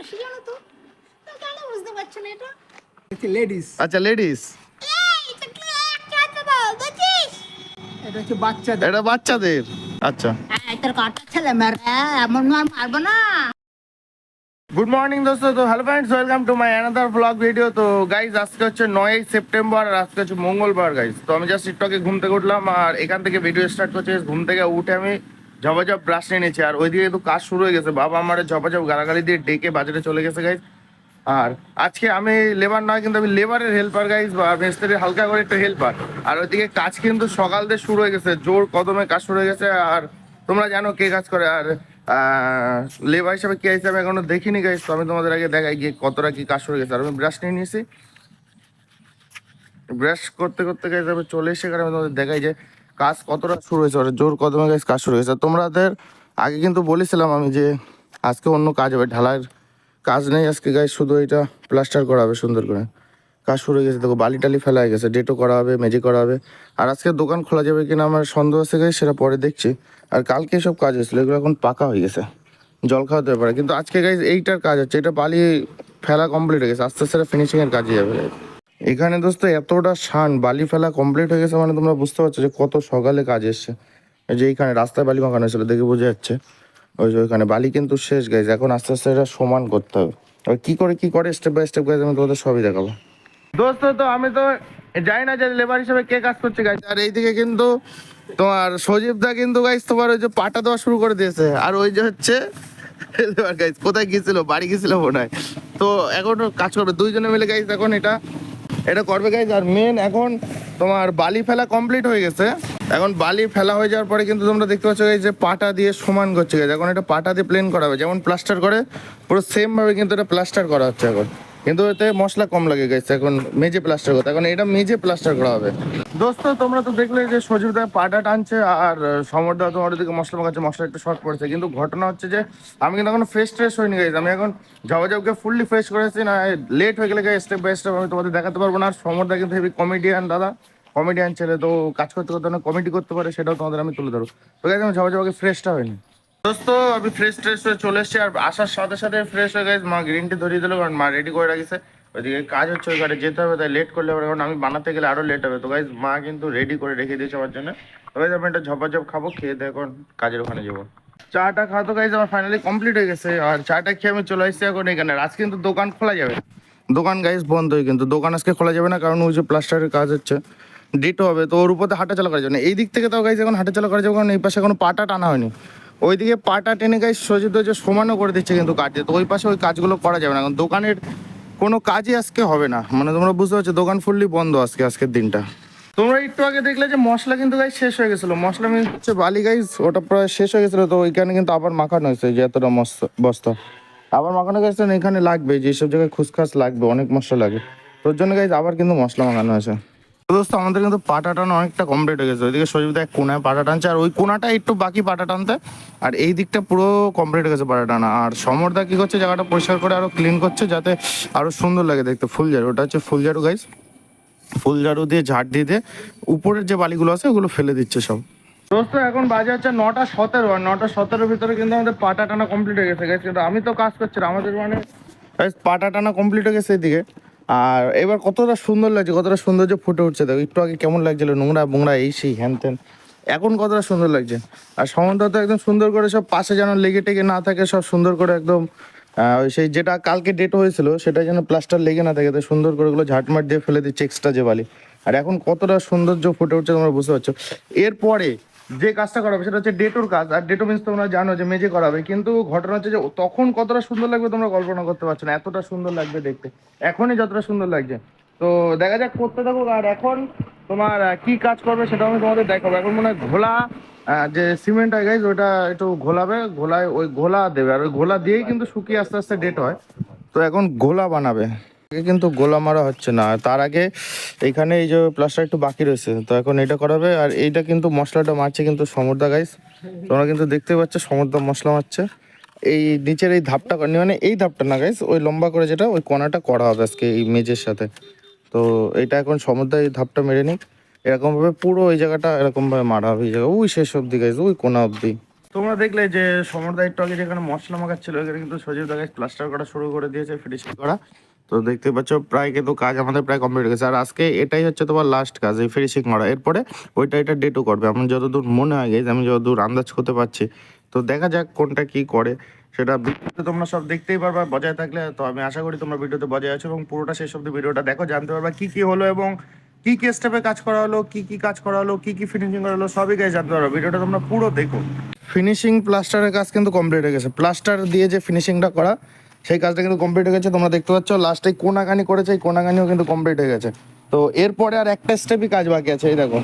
আদিবাসী জানো তো? তো কেন বুঝতে পারছ না এটা? লেডিস আচ্ছা লেডিস এটা হচ্ছে বাচ্চাদের। এটা বাচ্চাদের। আচ্ছা। তোর কটা ছেলে মেরে? এমন মার মারবো না। গুড মর্নিং দোস্ত। তো hello friends welcome to my another vlog video তো গাইজ আজকে হচ্ছে নয়ই সেপ্টেম্বর আর আজকে হচ্ছে মঙ্গলবার গাইজ তো আমি জাস্ট আগে ঘুম থেকে উঠলাম আর এখান থেকে ভিডিও স্টার্ট করছি। ঘুম থেকে উঠে আমি ঝপাঝপ ব্রাশ নিয়েছি আর ওইদিকে একটু কাজ শুরু হয়ে গেছে। বাবা আমার ঝপাঝপ গালাগালি দিয়ে ডেকে বাজারে চলে গেছে গাইজ আর আজকে আমি লেবার নয়, কিন্তু আমি লেবারের হেল্পার গাইজ বা মিস্ত্রির হালকা করে একটা হেল্পার আর ওইদিকে কাজ কিন্তু সকাল থেকে শুরু হয়ে গেছে। জোর কদমে কাজ শুরু হয়ে গেছে। আর তোমরা জানো কে কাজ করে। আর লেবার হিসাবে কে হিসাবে এখনও দেখিনি গাইজ তো আমি তোমাদের আগে দেখাই গিয়ে কতটা কি কাজ শুরু হয়ে গেছে। আর আমি ব্রাশ নিয়ে নিয়েছি। ব্রাশ করতে করতে গাইজ আমি চলে এসে এখানে আমি তোমাদের দেখাই যে কাজ কতটা শুরু হয়েছে? আর জোর কদমে গাইজ কাজ শুরু হয়েছে। তোমাদের আগে কিন্তু বলেছিলাম আমি যে আজকে অন্য কাজ হবে। ঢালাইয়ের কাজ নেই আজকে গাইজ শুধু এটা প্লাস্টার করা হবে সুন্দর করে। কাজ শুরু হয়ে গেছে। দেখো বালি টালি ফেলা হয়ে গেছে। ডেটও করা হবে মেজে করা হবে। আর আজকে দোকান খোলা যাবে কিনা আমার সন্দেহ আছে গাইজ সেটা পরে দেখছি। আর কালকে সব কাজ হয়েছিল, এগুলো এখন পাকা হয়ে গেছে। জল খাওয়াতে পারে। কিন্তু আজকে গাইজ এইটার কাজ হচ্ছে, এটা বালি ফেলা কমপ্লিট হয়ে গেছে। আস্তে আস্তে ফিনিশিং এর কাজে যাবে। এখানে দোস্ত এতটা শান, বালি ফেলা কমপ্লিট হয়ে গেছে মানে তোমরা বুঝতে পারছ যে কত সকালে কাজ এসছে। যে এইখানে রাস্তায় বালি মাখানো হয়েছিল, দেখে বোঝা যাচ্ছে। ওই যে ওইখানে বালি কিন্তু শেষ গাইজ এখন আস্তে আস্তে এটা সমান করতে হবে। আর কি করে কি করে? স্টেপ বাই স্টেপ গাইজ আমি তোমাদের সবই দেখাবো। দোস্ত, তো আমি তো জানি না যে লেবার হিসেবে কে কাজ করছে গাইজ আর এইদিকে কিন্তু তোমার সজীব দা কিন্তু গাইজ তোমার ওই যে পাটা দেওয়া শুরু করে দিয়েছে। আর ওই যে হচ্ছে লেবার গাইজ কোথায় গেছিল বাড়ি গেছিল মনে হয়। তো এখন কাজ করবে। দুইজনে মিলে গাইজ এখন এটা এটা করবে গাইজ আর মেন এখন তোমার বালি ফেলা কমপ্লিট হয়ে গেছে। এখন বালি ফেলা হয়ে যাওয়ার পরে কিন্তু তোমরা দেখতে পাচ্ছ যে পাটা দিয়ে সমান করছে এখন এটা পাটা দিয়ে প্লেন করা হবে। যেমন প্লাস্টার করে, পুরো সেমভাবে কিন্তু এটা প্লাস্টার করা হচ্ছে এখন। কিন্তু এতে মশলা কম লাগে গেছে এখন মেজে প্লাস্টার করতে। এখন এটা মেজে প্লাস্টার করা হবে। দোস্ত, তোমরা তো দেখলে যে সজীব দা পাটা টানছে আর সমরদা তোমার ওদিকে মশলা মাখাচ্ছে, মশলা একটু শর্ট পড়েছে। কিন্তু ঘটনা হচ্ছে যে, আমি কিন্তু এখন ফ্রেশ ট্রেশ হয়নি গাইজ আমি এখন ঝাবাঝাবকে ফুললি ফ্রেশ করেছি, না লেট হয়ে গেলে স্টেপ বাই স্টেপ আমি তোমাদের দেখাতে পারব না। আর সমরদা কিন্তু হেভি কমেডিয়ান দাদা। কমেডিয়ান ছেলে, তো কাজ করতে করতে অনেক কমেডি করতে পারে, সেটাও তোমাদের আমি তুলে ধরবো। তো গাইজ আমি ঝাবাঝাবকে ফ্রেশটা হয়নি। দোস্ত, আমি ফ্রেশ ট্রেশ হয়ে চলে এসেছি আর আসার সাথে সাথে ফ্রেশ হয়ে গেছে। মা গ্রিন টি ধরিয়ে দিল, কারণ মা রেডি করে রাখিছে। ওইদিকে কাজ হচ্ছে, ওই যেতে হবে, তাই লেট করলে হবে, কারণ আমি বানাতে গেলে আরও লেট হবে। তো গাইজ মা কিন্তু রেডি করে রেখে দিয়েছে আমার জন্য। তো গাইজ আমি একটা ঝপাঝপ খাব, খেয়ে দিয়ে এখন কাজের ওখানে যাব। চাটা খাওয়া তো গাইজ আমার ফাইনালি কমপ্লিট হয়ে গেছে। আর চাটা খেয়ে আমি চলে এসেছি এখন এখানে। আজ কিন্তু দোকান খোলা যাবে। দোকান গাইজ বন্ধ হয়ে কিন্তু। দোকান আজকে খোলা যাবে না, কারণ ওই যে প্লাস্টারের কাজ হচ্ছে। ডেটও হবে, তো ওর উপরে হাঁটা চলা করা যাবে না এই দিক থেকে তাও গাইজ এখন হাঁটা চলা করা যাবে, কারণ এই পাশে কোনো পাটা টানা হয়নি। ওইদিকে পাটা টেনে গাইজ সজিত যে সমানও করে দিচ্ছে কিন্তু কাজে তো ওই পাশে ওই কাজগুলো করা যাবে না। কারণ দোকানের কোনো কাজই আজকে হবে না। মানে তোমরা বুঝতে পারছ, দোকান ফুললি বন্ধ আজকে, আজকের দিনটা। তোমরা একটু আগে দেখলে যে মশলা কিন্তু গাইজ শেষ হয়ে গেছিল। মশলা মিন হচ্ছে বালি গাইজ, ওটা প্রায় শেষ হয়ে গেছিল। তো ওইখানে কিন্তু আবার মাখানো হয়েছে যে এতটা বস্তা। আবার মাখানো গেছে, এখানে লাগবে যেসব জায়গায় খুসখাস লাগবে, অনেক মশলা লাগে। তোর জন্য গাইজ আবার কিন্তু মশলা মাখানো হয়েছে। দোস্ত, আমাদের কিন্তু পাটা টানো অনেকটা কমপ্লিট হয়ে গেছে। ওইদিকে সজীব এক কোনায় পাটা টানছে, আর ওই কোনাটা একটু বাকি পাটা টানতে, আর এই দিকটা পুরো কমপ্লিট হয়ে গেছে পাটা টানা। আর সমরদা কি করছে, জায়গাটা পরিষ্কার করে আরও ক্লিন করছে, যাতে আরও সুন্দর লাগে দেখতে ফুল ঝাড়ু ওটা হচ্ছে ফুল ঝাড়ু গাইজ ফুল ঝাড়ু দিয়ে, ঝাড় দিয়ে দিয়ে উপরের যে বালিগুলো আছে, ওগুলো ফেলে দিচ্ছে সব। দোস্ত, এখন বাজে হচ্ছে নটা সতেরো, আর নটা সতেরোর ভিতরে কিন্তু আমাদের পাটা টানা কমপ্লিট হয়ে গেছে। কিন্তু আমি তো কাজ করছি আমাদের মানে পাটা টানা কমপ্লিট হয়ে গেছে এদিকে আর এবার কতটা সুন্দর লাগছে, কতটা সৌন্দর্য ফুটে উঠছে। দেখো, একটু আগে কেমন লাগছিল, নোংরা বোংরা এই সেই হ্যান ত্যান। এখন কতটা সুন্দর লাগছে। আর সমন্ত তো একদম সুন্দর করে সব পাশে যেন লেগে টেগে না থাকে, সব সুন্দর করে একদম ওই সেই যেটা কালকে ডেট হয়েছিল, সেটা যেন প্লাস্টার লেগে না থাকে, তো সুন্দর করে ওগুলো ঝাটমাট দিয়ে ফেলে দিচ্ছে এক্সট্রা যে বালি। আর এখন কতটা সৌন্দর্য ফুটে উঠছে তোমরা বুঝতে পারছ। এরপরে যে কাজটা করাবে সেটা হচ্ছে ডেটোর কাজ। আর ডেটো মিন্স তোমরা জানো যে মেজে করাবে। কিন্তু ঘটনা হচ্ছে যে তখন কতটা সুন্দর লাগবে তোমরা কল্পনা করতে পারছ না। এতটা সুন্দর লাগবে দেখতে। এখনই যতটা সুন্দর লাগছে। তো দেখা যাক করতে থাকুক। আর এখন তোমার কি কাজ করবে সেটা আমি তোমাদের দেখাবো। এখন মনে হয় ঘোলা যে সিমেন্ট হয় গাইজ ওটা একটু ঘোলাবে। ঘোলায় ওই ঘোলা দেবে। আর ওই ঘোলা দিয়েই কিন্তু শুকিয়ে আস্তে আস্তে ডেট হয়। তো এখন ঘোলা বানাবে। কিন্তু গোলা মারা হচ্ছে না। তার আগে এইখানে এই যে প্লাস্টার একটু বাকি রয়েছে, তো এখন এটা করাবে আর এইটা কিন্তু মশলাটা মারছে কিন্তু সমর্দা গাইস তোমরা কিন্তু দেখতে পাচ্ছ সমর্দা মশলা মারছে। এই নিচের এই ধাপটা করেনি মানে এই ধাপটা না গাইস ওই লম্বা করে যেটা, ওই কোনাটা করা হবে আজকে এই মেজের সাথে। তো এটা এখন সমুদ্র এই ধাপটা মেরে নিক। এরকমভাবে পুরো ওই জায়গাটা এরকমভাবে মারা হবে, এই জায়গা। ওই শেষ অব্দি গাইস ওই কোনা অব্দি তোমরা দেখলে যে সমরদা একটু আগে যেখানে মশলা মাখাচ্ছিল এখানে কিন্তু সজীব দা প্লাস্টার করা শুরু করে দিয়েছে ফিনিশিং করা। তো দেখতে পাচ্ছ, প্রায় কিন্তু কাজ আমাদের প্রায় কমপ্লিট হয়ে গেছে। আর আজকে এটাই হচ্ছে তোমার লাস্ট কাজ, এই ফিনিশিং করা। এরপরে ওইটা এটা ডেটও করবে। আমি যতদূর মনে হয় গেছে আমি যতদূর আন্দাজ করতে পারছি, তো দেখা যাক কোনটা কি করে। সেটা ভিডিওতে তোমরা সব দেখতেই পারবা, বজায় থাকলে তো আমি আশা করি তোমরা ভিডিওতে বজায় আছো এবং পুরোটা শেষ অব্দি ভিডিওটা দেখো, জানতে পারবা কি কি হলো এবং কি কি স্টেপে কাজ করা হলো, কি কি কাজ করা হলো, কি কি ফিনিশিং করা হলো, সবই গাইজ জানতে পারো ভিডিওটা তোমরা পুরো দেখো। ফিনিশিং প্লাস্টারের কাজ কিন্তু কমপ্লিট হয়ে গেছে। প্লাস্টার দিয়ে যে ফিনিশিংটা করা সেই কাজটা কিন্তু কমপ্লিট হয়ে গেছে। তোমরা দেখতে পাচ্ছ লাস্টে কোনাকানি করেছে, এই কোনাকানিও কিন্তু কমপ্লিট হয়ে গেছে। তো এরপরে আর একটা স্টেপই কাজ বাকি আছে, এই দেখো।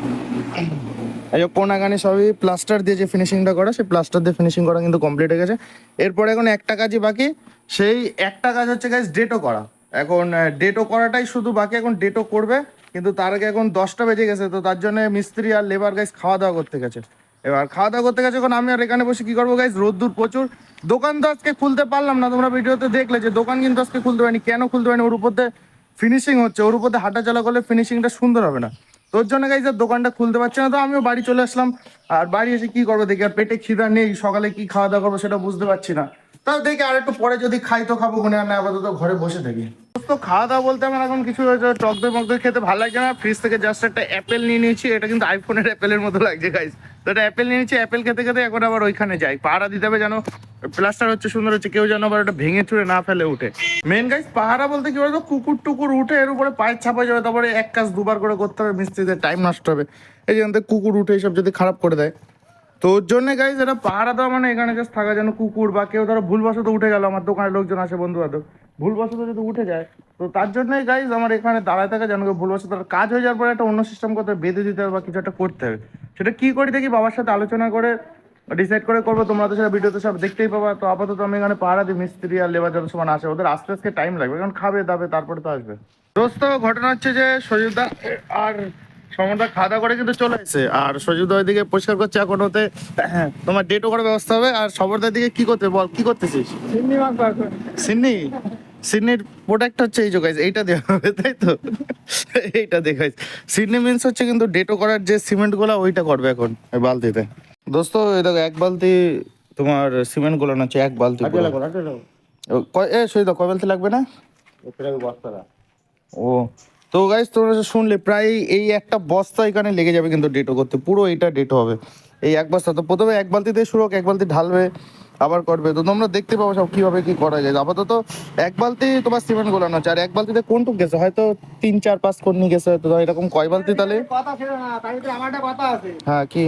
এই যে কোনাকানি সবই প্লাস্টার দিয়ে যে ফিনিশিংটা করা, সেই প্লাস্টার দিয়ে ফিনিশিং করা কিন্তু কমপ্লিট হয়ে গেছে। এরপরে এখন একটা কাজই বাকি, সেই একটা কাজ হচ্ছে গাইজ ডেটও করা। এখন ডেটও করাটাই শুধু বাকি, এখন ডেটও করবে, কিন্তু তার আগে এখন দশটা বেজে গেছে, তো তার জন্য মিস্ত্রি আর লেবার গাইজ খাওয়া দাওয়া করতে গেছে। এবার খাওয়া দাওয়া করতে গেছে এখন আমি আর এখানে বসে কি করব গাইজ রোদ্দুর প্রচুর। দোকান তো আজকে খুলতে পারলাম না, তোমরা ভিডিওতে দেখলে যে দোকান কিন্তু আজকে খুলতে পারিনি। কেন খুলতে পারিনি? ওর উপর ফিনিশিং হচ্ছে, ওর উপর হাঁটা চলা করলে ফিনিশিংটা সুন্দর হবে না। তোর জন্য গাইজ আর দোকানটা খুলতে পারছে না, তো আমিও বাড়ি চলে আসলাম। আর বাড়ি এসে কি করব দেখি? আর পেটে খিদা নেই, সকালে কি খাওয়া দাওয়া করব সেটা বুঝতে পারছি না। তাও দেখি আর একটু পরে যদি খাই তো খাব কোনে না আপাতত ঘরে বসে থাকি। তো খাওয়া দাওয়া বলতে আমার এখন কিছু টক দই মক দই খেতে ভালো লাগছে না। ফ্রিজ থেকে জাস্ট একটা অ্যাপেল নিয়ে নিয়েছি, এটা কিন্তু আইফোনের অ্যাপেলের মতো লাগছে গাইজ তো এটা অ্যাপেল নিয়ে নিয়েছি অ্যাপেল খেতে খেতে এখন আবার ওইখানে যাই। পাহারা দিতে হবে যেন প্লাস্টার হচ্ছে সুন্দর হচ্ছে, কেউ যেন আবার ওটা ভেঙে চুড়ে না ফেলে উঠে। মেন গাইজ পাহারা বলতে কি বলতো, কুকুর টুকুর উঠে এর উপরে পায়ের ছাপা যাবে, তারপরে এক কাজ দুবার করে করতে হবে, মিস্ত্রিদের টাইম নষ্ট হবে। এই থেকে কুকুর উঠে এইসব যদি খারাপ করে দেয় তো ওর জন্য গাইজ এটা পাহারা দেওয়া মানে এখানে জাস্ট থাকা যেন কুকুর বা কেউ ধরো ভুলবশত উঠে গেল আমার দোকানে লোকজন আসে বন্ধু বান্ধব ভুলবশত যদি উঠে যায় তো তার জন্যই গাইজ আমার এখানে দাঁড়ায় থাকা যেন ভুলবশত তার কাজ হয়ে যাওয়ার পরে একটা অন্য সিস্টেম করতে হবে, বেঁধে দিতে হবে বা কিছু একটা করতে হবে। সেটা কি করি দেখি বাবার সাথে আলোচনা করে ডিসাইড করে করব তোমরা তো সেটা ভিডিওতে সব দেখতেই পাবা। তো আপাতত আমি এখানে পাহারা দিই মিস্ত্রি আর লেবার যত সময় আসে ওদের আস্তে আস্তে টাইম লাগবে কারণ খাবে দাবে তারপরে তো আসবে। দোস্ত ঘটনা হচ্ছে যে সজীবদা আর সমদা খাওয়া করে কিন্তু চলে এসে আর সজীবদা ওইদিকে পরিষ্কার করছে এখন হ্যাঁ, তোমার ডেটও করার ব্যবস্থা হবে। আর সবরদার দিকে কি করতে বল কি করতেছিস? সিন্নি সিডনির প্রোডাক্ট হচ্ছে এই যে guys, এইটা দেওয়া হবে তাই তো? এইটা দেখাই সিডনি মিন্স হচ্ছে কিন্তু ডেটো করার যে সিমেন্টগুলা ওইটা করবে এখন এই বালতিতে। দোস্ত এই দেখো এক বালতি তোমার সিমেন্টগুলো হচ্ছে এক বালতি এ সই কয় বালতি লাগবে না? ও তো গাইজ তোমরা শুনলে প্রায় এই একটা বস্তা এখানে লেগে যাবে কিন্তু ডেটো করতে। পুরো এটা ডেটো হবে। এই এক বস্তা। তো প্রথমে এক বালতি দিয়ে শুরু এক বালতি ঢালবে আবার করবে। তো তোমরা দেখতে পাবো সব কীভাবে কি করা যায়। আপাতত এক বালতি তোমার সিমেন্ট গোলানো হচ্ছে আর এক বালতিতে কোনটুক গেছে? হয়তো তিন চার পাঁচ কর্নি গেছে হয়তো। এরকম কয় বালতি তাহলে? হ্যাঁ কি?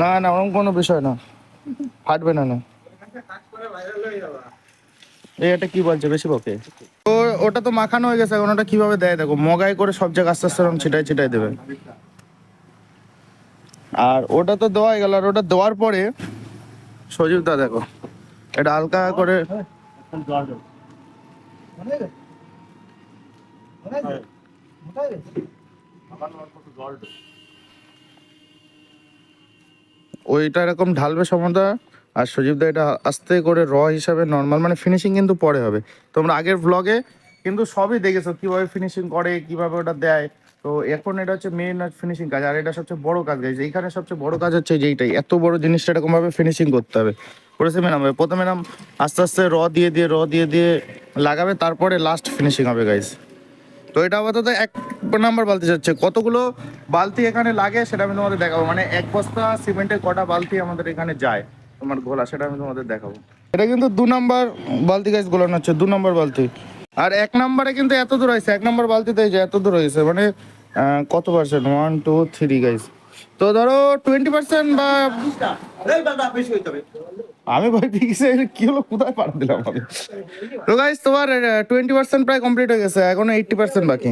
না। না ওরকম কোনো বিষয় না। ফাটবে না না। এটা কি বলছে বেশি বকে? তো ওটা তো মাখানো হয়ে গেছে, এখন ওটা কীভাবে দেয় দেখো মগাই করে সব জায়গায় আস্তে আস্তে এরকম ছিটাই ছিটাই দেবে। আর ওটা তো দেওয়াই গেল, আর ওটা দেওয়ার পরে সজীবদা দেখো, এটা হালকা করে ওইটা এরকম ঢালবে সমদা আর সজীবদা এটা আস্তে করে র হিসাবে নর্মাল মানে ফিনিশিং কিন্তু পরে হবে। তোমরা আগের ব্লগে কিন্তু সবই দেখেছ কীভাবে ফিনিশিং করে, কীভাবে ওটা দেয়। তো এখন এটা হচ্ছে মেন ফিনিশিং কাজ, আর এটা সবচেয়ে বড় কাজ গাইছে এইখানে সবচেয়ে বড় কাজ হচ্ছে যেইটাই, এত বড় জিনিসটা এরকম ভাবে ফিনিশিং করতে হবে। করেছে মেন হবে প্রথমে নাম আস্তে আস্তে র দিয়ে দিয়ে র দিয়ে দিয়ে লাগাবে, তারপরে লাস্ট ফিনিশিং হবে গাইজ তো এটা আপাতত এক নাম্বার বালতি যাচ্ছে। কতগুলো বালতি এখানে লাগে সেটা আমি তোমাদের দেখাবো। মানে এক বস্তা সিমেন্টের কটা বালতি আমাদের এখানে যায়। তোমার গোলা সেটা আমি তোমাদের দেখাবো। এটা কিন্তু দু নাম্বার বালতি গাছ গোলানো হচ্ছে, দু নাম্বার বালতি। আর এক নাম্বারে কিন্তু এত দূর হয়েছে, এক নাম্বার বালতিতে যে এত দূর হয়েছে মানে কত percent one two three guys তো ধরো টোয়েন্টি পার্সেন্ট বা আমি ভাই এটা কি হলো? কোথায় পাড়া দিলাম আমি? তো গাইস তোমার টোয়েন্টি পার্সেন্ট প্রায় কমপ্লিট হয়ে গেছে, এখনও এইটটি পার্সেন্ট বাকি।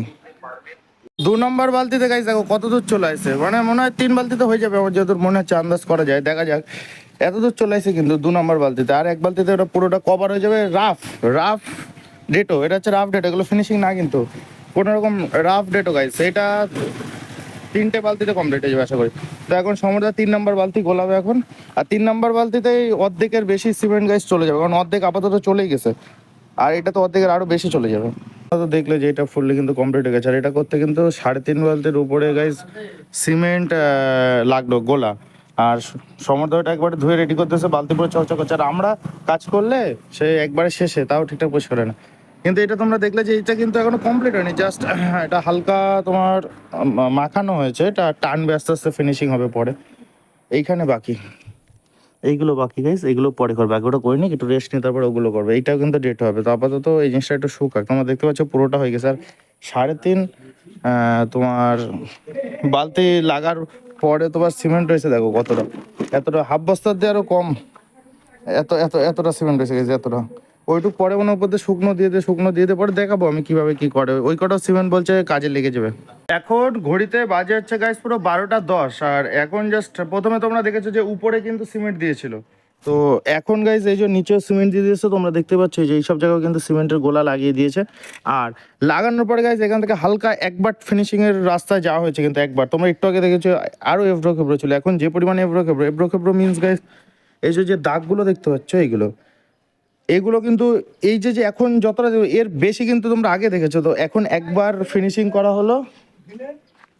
দু নম্বর বালতিতে গাইস দেখো কত দূর চলে আসছে মানে মনে হয় তিন বালতিতে হয়ে যাবে, আমার যতদূর মনে হচ্ছে, আন্দাজ করা যায়, দেখা যাক। এত দূর চলে আসছে কিন্তু দু নম্বর বালতিতে। আর এক বালতিতে ওটা পুরোটা কভার হয়ে যাবে রাফ রাফ ডেটো এটা হচ্ছে রাফ ডেটো এগুলো ফিনিশিং না কিন্তু। কোনো রকম রাফ ডেটো গাইস এটা তিনটে বালতিতে কমপ্লিট হয়ে যাবে, আশা করি। তো এখন সমুদ্র তিন নম্বর বালতি গোলাবে এখন। আর তিন নম্বর বালতিতে অর্ধেকের বেশি সিমেন্ট গাইস চলে যাবে, কারণ অর্ধেক আপাতত চলেই গেছে। আর এটা তো অর্ধেকের আরও বেশি চলে যাবে। তো দেখলে যে এটা ফুললি কিন্তু কমপ্লিট হয়ে গেছে। আর এটা করতে কিন্তু সাড়ে তিন বালতির উপরে গাইস সিমেন্ট লাগল, গোলা। আর সমর্দটা একবারে ধুয়ে রেডি করতেছে, বালতি পুরো চকচক করছে। আর আমরা কাজ করলে সে একবারে শেষে, তাও ঠিকঠাক পরিষ্কার হয় না। কিন্তু এটা তোমরা দেখলে যে এটা কিন্তু এখনও কমপ্লিট হয়নি জাস্ট এটা হালকা তোমার মাখানো হয়েছে, এটা টানবে, আস্তে আস্তে ফিনিশিং হবে পরে। এইখানে বাকি। এইগুলো বাকি গাইস এগুলো পরে করবে। আগে ওটা করিনি একটু রেস্ট নিয়ে তারপরে ওগুলো করবে। এইটাও কিন্তু ডেট হবে। তো আপাতত এই জিনিসটা একটু শুকাক। তোমরা দেখতে পাচ্ছ পুরোটা হয়ে গেছে। আর সাড়ে তিন তোমার বালতি লাগার পরে তোমার সিমেন্ট রয়েছে, দেখো কতটা। এতটা হাফ বস্তার দিয়ে আরও কম। এত এত, এতটা সিমেন্ট রয়েছে গেছে এতটা। ওইটুক পরে মনে উপর শুকনো দিয়ে দিয়ে, শুকনো দিয়ে দিয়ে পরে দেখাবো আমি কীভাবে কি করে। ওই কটা সিমেন্ট বলছে কাজে লেগে যাবে। এখন ঘড়িতে বাজে হচ্ছে গাইস পুরো বারোটা দশ, আর এখন জাস্ট প্রথমে তোমরা দেখেছ যে উপরে কিন্তু সিমেন্ট দিয়েছিল। তো এখন গাইজ এই যে নিচেও সিমেন্ট দিয়ে দিয়েছে, তোমরা দেখতে পাচ্ছ যে এইসব জায়গায় কিন্তু সিমেন্টের গোলা লাগিয়ে দিয়েছে। আর লাগানোর পরে গাইজ এখান থেকে হালকা একবার ফিনিশিং এর রাস্তায় যাওয়া হয়েছে কিন্তু একবার। তোমরা একটু আগে দেখেছ, আরও এভ্রো খেব্রো ছিল। এখন যে পরিমাণে এভ্রো খেব্রো এভ্রো খেব্রো মিনস গাইজ এই যে যে দাগগুলো দেখতে পাচ্ছ, এইগুলো। এগুলো কিন্তু এই যে যে এখন যতটা, এর বেশি কিন্তু তোমরা আগে দেখেছ। তো এখন একবার ফিনিশিং করা হলো।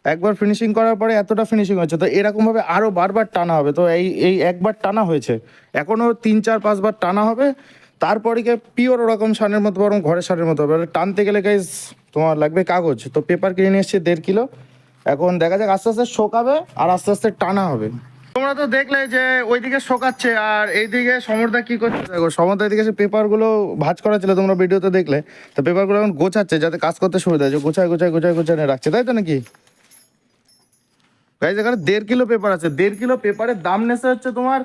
একবার ফিনিশিং করার পরে এতটা ফিনিশিং হচ্ছে তো এরকম ভাবে আরও বারবার টানা হবে। তো এই এই একবার টানা হয়েছে। এখনও তিন, চার পাঁচবার টানা হবে। তারপরে গিয়ে পিওর ওরকম সানের মতো, বরং ঘরের সানের মতো হবে। টানতে গেলে গাইজ তোমার লাগবে কাগজ। তো পেপার কিনে নিয়ে এসছে দেড় কিলো। এখন দেখা যাক, আস্তে আস্তে শোকাবে আর আস্তে আস্তে টানা হবে। তোমরা তো দেখলে যে ওইদিকে শোকাচ্ছে আর এইদিকে সমরদা কি করছে? দেখো সমরদা এদিকে সে পেপারগুলো ভাঁজ করা ছিল তোমরা ভিডিওতে দেখলে। তো পেপারগুলো এখন গোছাচ্ছে যাতে কাজ করতে সুবিধা হয়। যে গোছায় গোছায় গোছায় গোছায় রাখছে। তাই তো নাকি? গাইজ এখানে দেড় কিলো পেপার আছে। দেড় কিলো পেপারের দাম নেছে হচ্ছে তোমার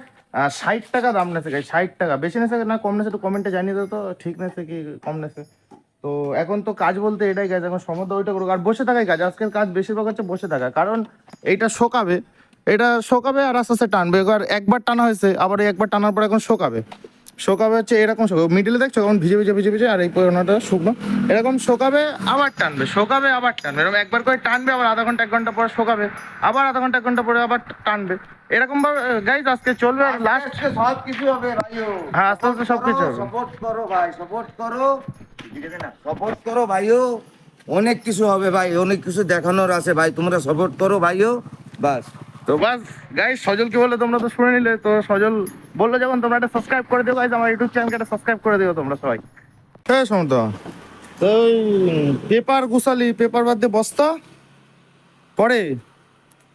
ষাট টাকা দাম নেছে গাইজ ষাট টাকা। বেশি নেছে না, কম নেছে একটু কমেন্টে জানিয়ে দাও তো, ঠিক নেছে কি কম নেছে? তো এখন তো কাজ বলতে এটাই কাজ এখন সমুদ্র ওইটা করুক। আর বসে থাকাই কাজ, আজকের কাজ বেশিরভাগ হচ্ছে বসে থাকা। কারণ এইটা শোকাবে, এটা শোকাবে আর আস্তে আস্তে টানবে। এবার একবার টানা হয়েছে, আবার একবার টানার পর এখন শোকাবে। শোকাবে হচ্ছে এরকম শোকাবে মিডিলে দেখছ এখন ভিজে ভিজে ভিজে ভিজে আর এই পুরোনোটা শুকনো। এরকম শোকাবে আবার টানবে শোকাবে আবার টানবে। এরকম একবার করে টানবে আবার আধা ঘণ্টা এক ঘণ্টা পরে শোকাবে আবার আধা ঘণ্টা এক ঘণ্টা পরে আবার টানবে। এরকম ভাবে গাইজ আজকে চলবে আর লাস্ট সব কিছু হবে ভাইও। হ্যাঁ আস্তে আস্তে সব কিছু হবে। সাপোর্ট করো ভাই সাপোর্ট করো। সাপোর্ট করো ভাইও। অনেক কিছু হবে ভাই অনেক কিছু দেখানোর আছে ভাই তোমরা সাপোর্ট করো ভাইও। বাস। তো বাস গাইজ সজল কি বলল তোমরা তো শুনে নিলে। তো সজল বলল যখন, তোমরা একটা সাবস্ক্রাইব করে দিও গাইজ আমার ইউটিউব চ্যানেলকে একটা সাবস্ক্রাইব করে দিও তোমরা সবাই। হ্যাঁ সমত তো পেপার গুছালি, পেপার বাদ দিয়ে বস্তা। পরে?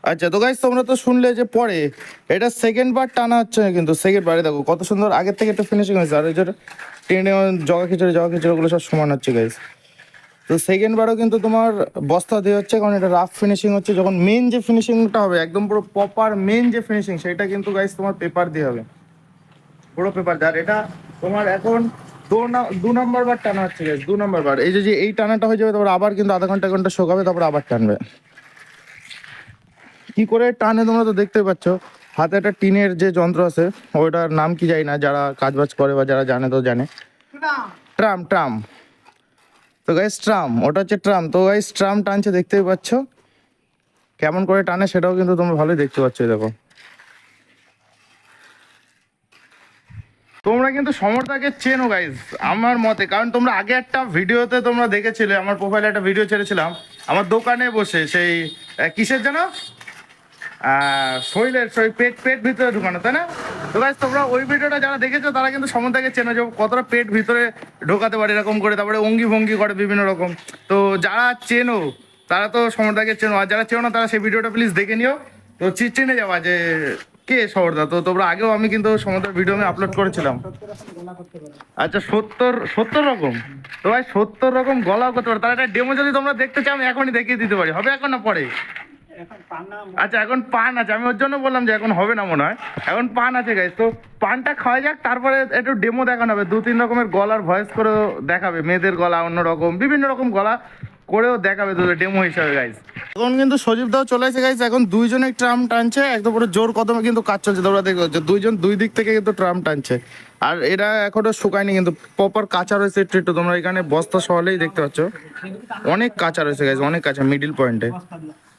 আচ্ছা তো গাইজ তোমরা তো শুনলে যে পরে, এটা সেকেন্ড বার টানা হচ্ছে কিন্তু সেকেন্ড বারে দেখো, কত সুন্দর, আগের থেকে একটা ফিনিশিং হয়েছে। আর এই যে ট্রেনে, জগা খিচুড়ি জগা খিচুড়ি ওগুলো সব সমান হচ্ছে গাইজ তো সেকেন্ড বারও কিন্তু তোমার বস্তা দিয়ে হচ্ছে কারণ এটা রাফ ফিনিশিং হচ্ছে যখন মেন যে ফিনিশিংটা হবে একদম পুরো প্রপার মেন যে ফিনিশিং সেটা কিন্তু গাইস তোমার পেপার দিয়ে হবে। পুরো পেপার দিয়ে। আর এটা তোমার এখন দু নম্বর বার টানা হচ্ছে গাইস দু নম্বর বার। এই যে যে এই টানাটা হয়ে যাবে তারপর আবার কিন্তু আধা ঘণ্টা ঘণ্টা শোকাবে তারপর আবার টানবে। কি করে টানে তোমরা তো দেখতেই পাচ্ছ। হাতে একটা টিনের যে যন্ত্র আছে ওইটার নাম কি জানি না যারা কাজ বাজ করে বা যারা জানে তো জানে। Tram tram. তো গাইস ট্রাম ওটা হচ্ছে ট্রাম। তো গাইস ট্রাম টানছে দেখতেই পাচ্ছ। কেমন করে টানে সেটাও কিন্তু তোমরা ভালোই দেখতে পাচ্ছ দেখো। তোমরা কিন্তু সমর্থাকে চেনো গাইজ আমার মতে। কারণ তোমরা আগে একটা ভিডিওতে তোমরা দেখেছিলে আমার প্রোফাইলে একটা ভিডিও ছেড়েছিলাম। আমার দোকানে বসে সেই কিসের আহ, শরীরের, শরীর, পেট পেট ভিতরে ঢুকানো, তাই না? তো গাইজ তোমরা ওই ভিডিওটা যারা দেখেছ, তারা কিন্তু সমর্থাকে চেনো যে কতটা পেট ভিতরে ঢোকাতে পারে, এরকম করে। তারপরে অঙ্গি ভঙ্গি করে বিভিন্ন রকম। তো যারা চেনো, তারা তো সমর্থাকে চেনো। আর যারা চেনো না, তারা সেই ভিডিওটা প্লিজ দেখে নিও। তো চিনে যাওয়া যে কে সমর্থা তো তোমরা আগেও আমি কিন্তু সমর্থার ভিডিও আমি আপলোড করেছিলাম। আচ্ছা সত্তর সত্তর রকম? তো ভাই সত্তর রকম গলাও করতে পারে। তার একটা ডেমো যদি তোমরা দেখতে চাও, আমি এখনই দেখিয়ে দিতে পারি। হবে এখন না পরে? আচ্ছা এখন পান আছে। আমি ওর জন্য বললাম যে এখন হবে না মনে হয়। এখন পান আছে গাইজ তো পানটা খাওয়া যাক তারপরে একটু ডেমো দেখানো হবে। দু তিন রকমের গলার ভয়েস করেও দেখাবে। মেয়েদের গলা অন্য রকম বিভিন্ন রকম গলা করেও দেখাবে তোদের ডেমো হিসাবে গাইজ এখন কিন্তু সজীব দাও চলে এসে গাইজ এখন দুইজনে ট্রাম টানছে একদম পুরো জোর কদমে কিন্তু কাজ চলছে। তোমরা পাচ্ছ দুইজন দুই দিক থেকে কিন্তু ট্রাম টানছে। আর এটা এখনও শুকায়নি কিন্তু প্রপার কাঁচা রয়েছে একটু একটু। তোমরা এখানে বস্তা সহলেই দেখতে পাচ্ছ। অনেক কাঁচা রয়েছে গাইজ অনেক কাঁচা মিডিল পয়েন্টে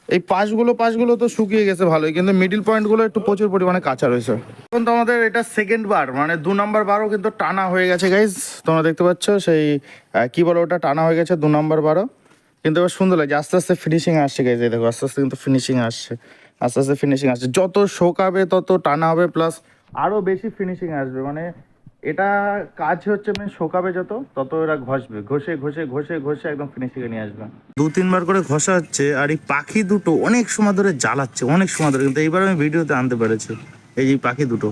এই পাশগুলো পাশগুলো তো শুকিয়ে গেছে ভালোই, কিন্তু মিডিল পয়েন্টগুলো একটু প্রচুর পরিমাণে কাঁচা রয়েছে। এখন তো আমাদের এটা সেকেন্ড বার মানে দু নম্বর বারও কিন্তু টানা হয়ে গেছে গাইজ তোমরা দেখতে পাচ্ছ সেই কি বলো ওটা, টানা হয়ে গেছে দু নম্বর বারও কিন্তু এবার সুন্দর লাগছে, আস্তে আস্তে ফিনিশিং আসছে গাইজ এই দেখো, আস্তে আস্তে কিন্তু ফিনিশিং আসছে, আস্তে আস্তে ফিনিশিং আসছে। যত শোকাবে তত টানা হবে প্লাস আরও বেশি ফিনিশিং আসবে মানে এটা কাজ হচ্ছে মানে শোকাবে যত তত এরা ঘষবে। ঘষে ঘষে ঘষে ঘষে একদম ফিনিশিংয়ে নিয়ে আসবে। দু তিনবার করে ঘষা হচ্ছে আর এই পাখি দুটো অনেক সময় ধরে জ্বালাচ্ছে অনেক সময় ধরে কিন্তু এইবার আমি ভিডিওতে আনতে পেরেছি। এই যে পাখি দুটো।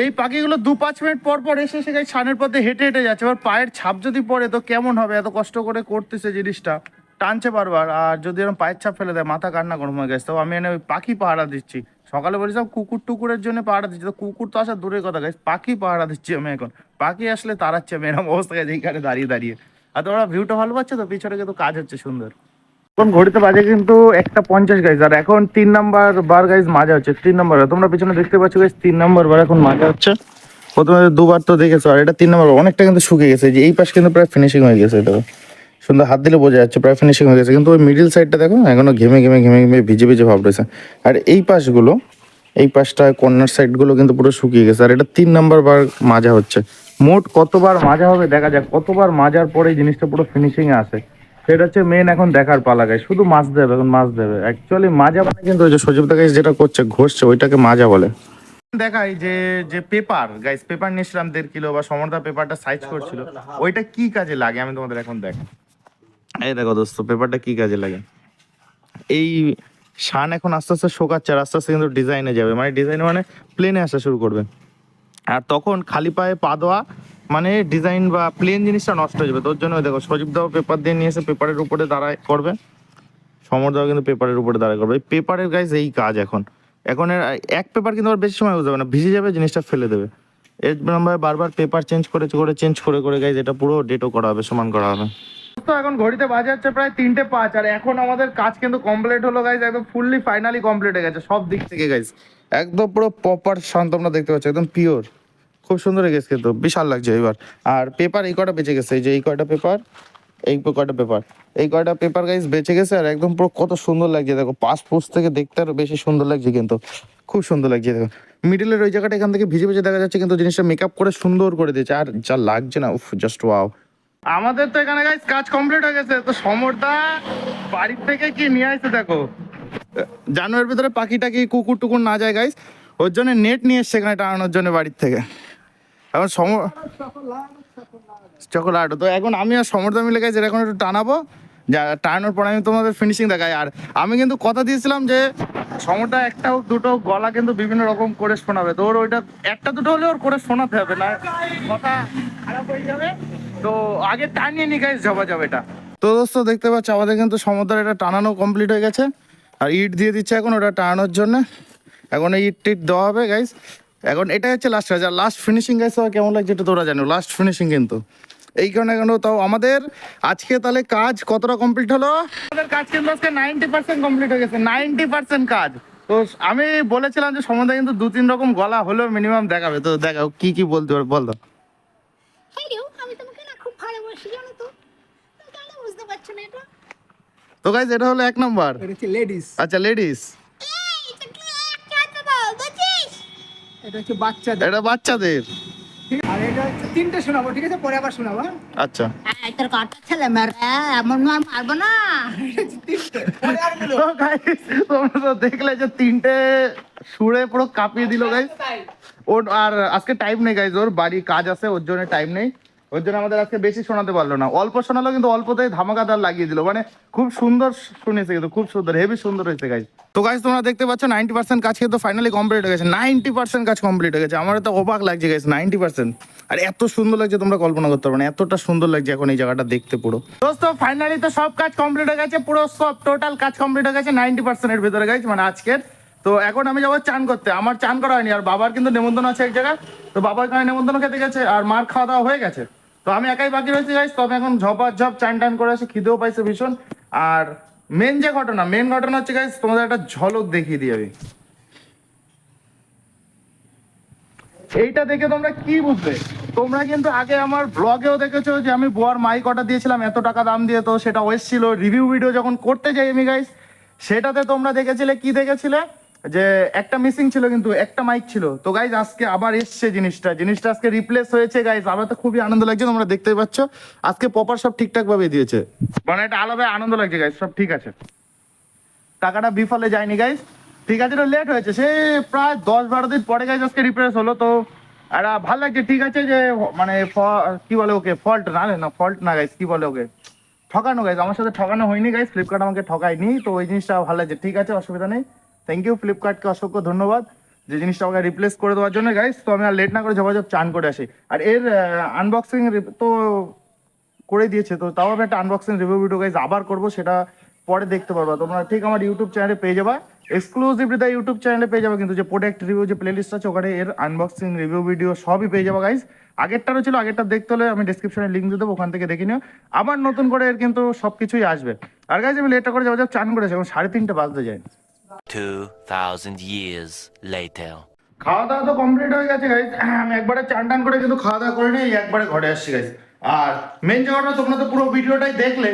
এই পাখিগুলো দু পাঁচ মিনিট পর পর এসে সে ছানের পথে হেঁটে হেঁটে যাচ্ছে। এবার পায়ের ছাপ যদি পড়ে তো কেমন হবে? এত কষ্ট করে করতেছে জিনিসটা। টানছে বারবার, আর যদি এরকম পায়ের ছাপ ফেলে দেয়, মাথা কান্না গরম হয়ে গেছে। তো আমি এনে ওই পাখি পাহারা দিচ্ছি। সকালে বলি সব কুকুর টুকুরের জন্য পাহারা দিচ্ছি। তো কুকুর তো আসা দূরের কথা গাইছে পাখি পাহারা দিচ্ছি আমি এখন। পাখি আসলে তাড়াচ্ছে, আমি এরকম অবস্থা গেছে এইখানে দাঁড়িয়ে দাঁড়িয়ে। আর তোমরা ভিউটা ভালো পাচ্ছে তো? পিছনে কিন্তু কাজ হচ্ছে সুন্দর। এখন ঘড়িতে বাজে কিন্তু একটা পঞ্চাশ গাইজ আর এখন তিন নাম্বার বার গাইজ মাজা হচ্ছে, তিন নাম্বার তোমরা পিছনে দেখতে পাচ্ছ গাইজ তিন নাম্বার বার এখন মাজা হচ্ছে। প্রথমে দুবার তো দেখেছ, আর এটা তিন নাম্বার অনেকটা কিন্তু শুকিয়ে গেছে যে এই পাশ কিন্তু প্রায় ফিনিশিং হয়ে গেছে এটা সুন্দর হাত দিলে বোঝা যাচ্ছে, প্রায় ফিনিশিং হয়ে গেছে। কিন্তু ওই মিডিল সাইডটা দেখো, এখনও ঘেমে ঘেমে ঘেমে ঘেমে ভিজে ভিজে ভাব রয়েছে আর এই পাশগুলো, এই পাশটা কর্নার সাইডগুলো কিন্তু পুরো শুকিয়ে গেছে। আর এটা তিন নাম্বার বার মাজা হচ্ছে। মোট কতবার মাজা হবে দেখা যাক, কতবার মাজার পরে এই জিনিসটা পুরো ফিনিশিং এ আসে। সেটা হচ্ছে মেন এখন দেখার পালা গাই শুধু মাছ দেবে, এখন মাছ দেবে। অ্যাকচুয়ালি মাজা মানে কিন্তু ওই যে সজীব গাইস যেটা করছে, ঘষছে, ওইটাকে মাজা বলে। দেখাই যে যে পেপার গাইস পেপার নিয়েছিলাম দেড় কিলো বা সমর্দা পেপারটা সাইজ করছিল, ওইটা কি কাজে লাগে? আমি তোমাদের এখন দেখ এই দেখো দোস্ত, পেপারটা কি কাজে লাগে? এই শান এখন আস্তে আস্তে শোকাচ্ছে আর আস্তে আস্তে কিন্তু ডিজাইনে যাবে মানে ডিজাইনে মানে প্লেনে আসা শুরু করবে। আর তখন খালি পায়ে পা দেওয়া মানে ডিজাইন বা প্লেন জিনিসটা নষ্ট হয়ে যাবে। তোর জন্য দেখো, সজীব দাও পেপার দিয়ে নিয়ে এসে পেপারের উপরে দাঁড়ায় করবে। সমর দাও কিন্তু পেপারের উপরে দাঁড়ায় করবে। এই পেপারের গাইজ এই কাজ এখন। এখন এর এক পেপার কিন্তু আর বেশি সময় হয়ে যাবে না, ভিজে যাবে, জিনিসটা ফেলে দেবে। এর ভাবে বারবার পেপার চেঞ্জ করে করে চেঞ্জ করে করে গাইজ এটা পুরো ডেটও করা হবে, সমান করা হবে। তো এখন ঘড়িতে বাজে হচ্ছে প্রায় তিনটে পাঁচ, আর এখন আমাদের কাজ কিন্তু কমপ্লিট হলো গাইজ একদম ফুললি ফাইনালি কমপ্লিট হয়ে গেছে, সব দিক থেকে গাইজ একদম পুরো প্রপার শান্ত তোমরা দেখতে পাচ্ছি, একদম পিওর খুব সুন্দর গেছে কিন্তু, বিশাল লাগছে এবার। আর পেপার এই কটা বেঁচে গেছে? এই যে এই কয়টা পেপার এই কয়টা পেপার এই কয়টা পেপার গাইজ বেঁচে গেছে, আর একদম পুরো কত সুন্দর লাগছে, দেখো পাঁচ পোস্ট থেকে দেখতে আরও বেশি সুন্দর লাগছে কিন্তু। খুব সুন্দর লাগছে, দেখো। মিডিলের ওই জায়গাটা এখান থেকে ভিজে ভিজে দেখা যাচ্ছে কিন্তু জিনিসটা মেকআপ করে সুন্দর করে দিয়েছে, আর যা লাগছে না, উফ জাস্ট ওয়াও আমাদের তো এখানে গাইস কাজ কমপ্লিট হয়ে গেছে। তো সমরদা বাড়ির থেকে কি নিয়ে আসছে দেখো? জানুয়ারির ভিতরে পাখি টাকি কুকুর টুকুর না যায় গাইস ওর জন্য নেট নিয়ে এসছে এখানে টানানোর জন্য বাড়ির থেকে। এখন সম চকোলাট তো এখন আমি আর সমর্থ মিলে গেছি এখন একটু টানাবো। যা, টানানোর পর আমি তোমাদের ফিনিশিং দেখাই। আর আমি কিন্তু কথা দিয়েছিলাম যে সমটা একটা হোক, দুটো গলা কিন্তু বিভিন্ন রকম করে শোনাবে। তো ওর ওইটা, একটা দুটো হলে ওর করে শোনাতে হবে, না? কথা খারাপ হয়ে যাবে। তো আগে টানিয়ে নি গাইজ জবা যাবে এটা। তো দোস্ত দেখতে পাচ্ছ আমাদের কিন্তু সমুদ্র এটা টানানো কমপ্লিট হয়ে গেছে। আর ইট দিয়ে দিচ্ছে এখন ওটা টানানোর জন্য। এখন এই ইট টিট দেওয়া হবে গাইজ এখন এটা হচ্ছে লাস্ট কাজ আর লাস্ট ফিনিশিং গাইজ কেমন লাগছে এটা তোরা জানো লাস্ট ফিনিশিং কিন্তু। এই কারণে কেন তাও আমাদের আজকে তাহলে কাজ কতটা কমপ্লিট হলো? আমাদের কাজ কিন্তু আজকে নাইনটি পার্সেন্ট কমপ্লিট হয়ে গেছে। নাইনটি পার্সেন্ট কাজ। তো আমি বলেছিলাম যে সমুদ্রে কিন্তু দু তিন রকম গলা হলেও মিনিমাম দেখাবে। তো দেখাও কি কি বলতে পারবে বল দাও হ্যাঁ রে আমি তোমাকে না খুব ভালোবাসি জানো তো? বুঝতে পারছ না এটা? তো গাইজ এটা হলো এক নম্বর। এটা হচ্ছে লেডিস আচ্ছা লেডিস এটা হচ্ছে বাচ্চাদের। এটা বাচ্চাদের। আর এটা হচ্ছে তিনটে শোনাবো ঠিক আছে? পরে আবার শোনাবো হ্যাঁ? আচ্ছা। তোর ছেলে মেরে এমন মার মারবো না। তোমরা তো দেখলে যে তিনটে সুরে পুরো কাঁপিয়ে দিল গাইজ ওর আর আজকে টাইম নেই গাইজ ওর বাড়ি কাজ আছে ওর জন্য টাইম নেই। ওর জন্য আমাদের আজকে বেশি শোনাতে পারল না। অল্প শোনালো কিন্তু অল্পতেই ধামাকাদার লাগিয়ে দিল। মানে খুব সুন্দর শুনেছে কিন্তু, খুব সুন্দর হেভি সুন্দর হয়েছে গাইজ তো গাইজ তোমরা দেখতে পাচ্ছ নাইনটি পার্সেন্ট কাজ কিন্তু ফাইনালি কমপ্লিট হয়ে গেছে। নাইনটি পার্সেন্ট কাজ কমপ্লিট হয়ে গেছে। আমার তো অবাক লাগছে গাইজ নাইনটি পার্সেন্ট আর এত সুন্দর লাগছে, তোমরা কল্পনা করতে পারবে না। এতটা সুন্দর লাগছে এখন এই জায়গাটা দেখতে পুরো। দোস্ত ফাইনালি তো সব কাজ কমপ্লিট হয়ে গেছে, পুরো সব টোটাল কাজ কমপ্লিট হয়ে গেছে নাইনটি পার্সেন্টের ভিতরে গেছে মানে আজকের। তো এখন আমি যাব চান করতে। আমার চান করা হয়নি, আর বাবার কিন্তু নেমন্তন্ন আছে এক জায়গায়। তো বাবার এখানে নেমন্তন্ন খেতে গেছে, আর মার খাওয়া দাওয়া হয়ে গেছে। তো আমি একাই বাকি রয়েছি গাইস তবে এখন ঝপার ঝপ, চান টান করে আসে, খিদেও পাইছে ভীষণ। আর মেন যে ঘটনা মেন ঘটনা হচ্ছে গাইস তোমাদের একটা ঝলক দেখিয়ে দিই আমি। এইটা দেখে তোমরা কি বুঝবে? তোমরা কিন্তু আগে আমার ব্লগেও দেখেছ যে আমি বোয়ার মাইক অর্ডার দিয়েছিলাম, এত টাকা দাম দিয়ে, তো সেটা ওয়েস্ট ছিল রিভিউ ভিডিও যখন করতে যাই আমি গাইস সেটাতে তোমরা দেখেছিলে, কি দেখেছিলে? যে একটা মিসিং ছিল কিন্তু, একটা মাইক ছিল। তো গাইজ আজকে আবার এসছে জিনিসটা। জিনিসটা আজকে রিপ্লেস হয়েছে গাইজ আমার তো খুবই আনন্দ লাগছে, তোমরা দেখতেই পাচ্ছ। আজকে প্রপার সব ঠিকঠাক ভাবে দিয়েছে। মানে একটা আলাদা আনন্দ লাগছে গাইজ সব ঠিক আছে। টাকাটা বিফলে যায়নি গাইজ ঠিক আছে, এটা লেট হয়েছে। সে প্রায় দশ বারো দিন পরে গাইজ আজকে রিপ্লেস হলো। তো একটা ভালো লাগছে, ঠিক আছে যে মানে কি বলে ওকে? ফল্ট না না ফল্ট না গাইজ কি বলে ওকে? ঠকানো গাইজ আমার সাথে ঠকানো হয়নি গাইজ ফ্লিপকার্ট আমাকে ঠকায়নি। তো ওই জিনিসটা ভালো লাগছে। ঠিক আছে, অসুবিধা নেই। থ্যাংক ইউ ফ্লিপকার্টকে অসংখ্য ধন্যবাদ যে জিনিসটা আমাকে রিপ্লেস করে দেওয়ার জন্য। গাইস তো আমি আর লেট না করে যোগাযোগ চান করে আসি। আর এর আনবক্সিং তো করে দিয়েছে, তো তাও আমি একটা আনবক্সিং রিভিউ ভিডিও গাইজ আবার করব, সেটা পরে দেখতে পারবা। তোমরা ঠিক আমার ইউটিউব চ্যানেলে পেয়ে যাবা। এক্সক্লুসিভলি দা ইউটিউব চ্যানেলে পেয়ে যাবে, কিন্তু যে প্রোডাক্ট রিভিউ যে প্লেলিস্ট আছে, ওখানে এর আনবক্সিং রিভিউ ভিডিও সবই পেয়ে যাবা গাইজ আগেরটারও ছিল, আগেরটা দেখতে হলে আমি ডিসক্রিপশনে লিঙ্ক দিয়ে দেবো, ওখান থেকে দেখে নিও। আবার নতুন করে এর কিন্তু সব কিছুই আসবে। আর গাইজ আমি লেটটা করে যাওয়া যাক চান করেছি এখন সাড়ে তিনটে বাজতে যায়। 2,000 years later. খাওয়া দাওয়া তো কমপ্লিট হয়ে গেছে গাইজ আমি একবারে চান টান করে কিন্তু খাওয়া দাওয়া করে নিয়ে একবারে ঘরে আসছি গাইজ আর মেন জায়গাটা তোমরা তো পুরো ভিডিওটাই দেখলে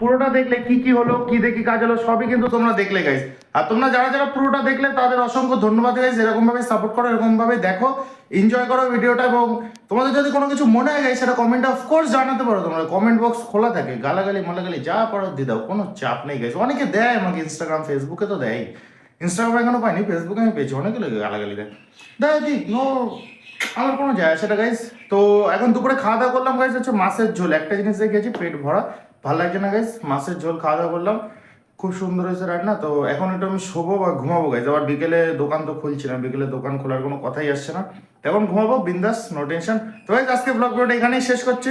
পুরোটা দেখলে কি কি হলো কি দেখি কাজ হলো সবই কিন্তু তোমরা দেখলে গাইজ আর তোমরা যারা যারা পুরোটা দেখলে তাদের অসংখ্য ধন্যবাদ গাইজ এরকম ভাবে সাপোর্ট করো এরকম ভাবে দেখো এনজয় করো ভিডিওটা এবং তোমাদের যদি কোনো কিছু মনে হয় গাইজ সেটা কমেন্টে অফকোর্স জানাতে পারো তোমরা। কমেন্ট বক্স খোলা থাকে গালাগালি মালাগালি যা পারো দিয়ে দাও কোনো চাপ নেই গাইজ অনেকে দেয় আমাকে ইনস্টাগ্রাম ফেসবুকে তো দেয় ইনস্টাগ্রামে এখনও পাইনি ফেসবুকে আমি পেয়েছি, অনেকে লেগে গালাগালি দেয় দেয় দিক নো আমার কোনো যায় না গাইস তো এখন দুপুরে খাওয়া দাওয়া করলাম গাইস হচ্ছে মাছের ঝোল। একটা জিনিস দেখেছি, পেট ভরা, ভালো লাগছে না গাইস মাছের ঝোল খাওয়া দাওয়া করলাম। খুব সুন্দর হয়েছে রান্না, তো এখন একটু আমি শোবো বা ঘুমাবো গাইস আবার বিকেলে দোকান তো খুলছি না বিকেলে দোকান খোলার কোনো কথাই আসছে না। এখন ঘুমাবো, বিন্দাস নো টেনশন তো গাইস আজকে ব্লগ ভিডিওটা এখানেই শেষ করছি।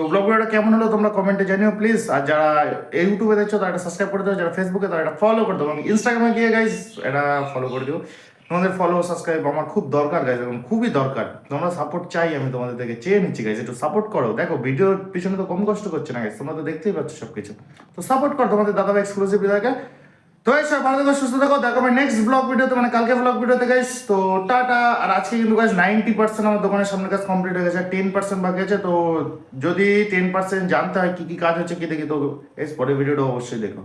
তো ব্লগ ভিডিওটা কেমন হলো তোমরা কমেন্টে জানিও প্লিজ আর যারা ইউটিউবে দেখছ, তারা এটা সাবস্ক্রাইব করে দেবো যারা ফেসবুকে তারা এটা ফলো করে দেবো ইনস্টাগ্রামে গিয়ে গাইজ এটা ফলো করে দিও। তোমাদের ফলো সাবস্ক্রাইব আমার খুব দরকার গাইজ এখন খুবই দরকার। তোমরা সাপোর্ট চাই আমি তোমাদের থেকে, চেয়ে নিচ্ছি গাইজ একটু সাপোর্ট করো। দেখো ভিডিওর পিছনে তো কম কষ্ট করছে না গাইজ তোমরা তো দেখতেই পাচ্ছ সব কিছু তো সাপোর্ট করো তোমাদের দাদা ভাই এক্সক্লুসিভ বিদায়কে তো এই সব ভালো থাকো, সুস্থ থাকো। দেখো আমি নেক্সট ব্লগ ভিডিওতে মানে কালকে ব্লগ ভিডিওতে গাইস তো টাটা। আর আজকে কিন্তু গাইস নাইনটি পার্সেন্ট আমার দোকানের সামনে কাজ কমপ্লিট হয়ে গেছে টেন পার্সেন্ট বাকি আছে। তো যদি টেন পার্সেন্ট জানতে হয় কী কী কাজ হচ্ছে, কী দেখি, তো এর পরে ভিডিওটা অবশ্যই দেখো।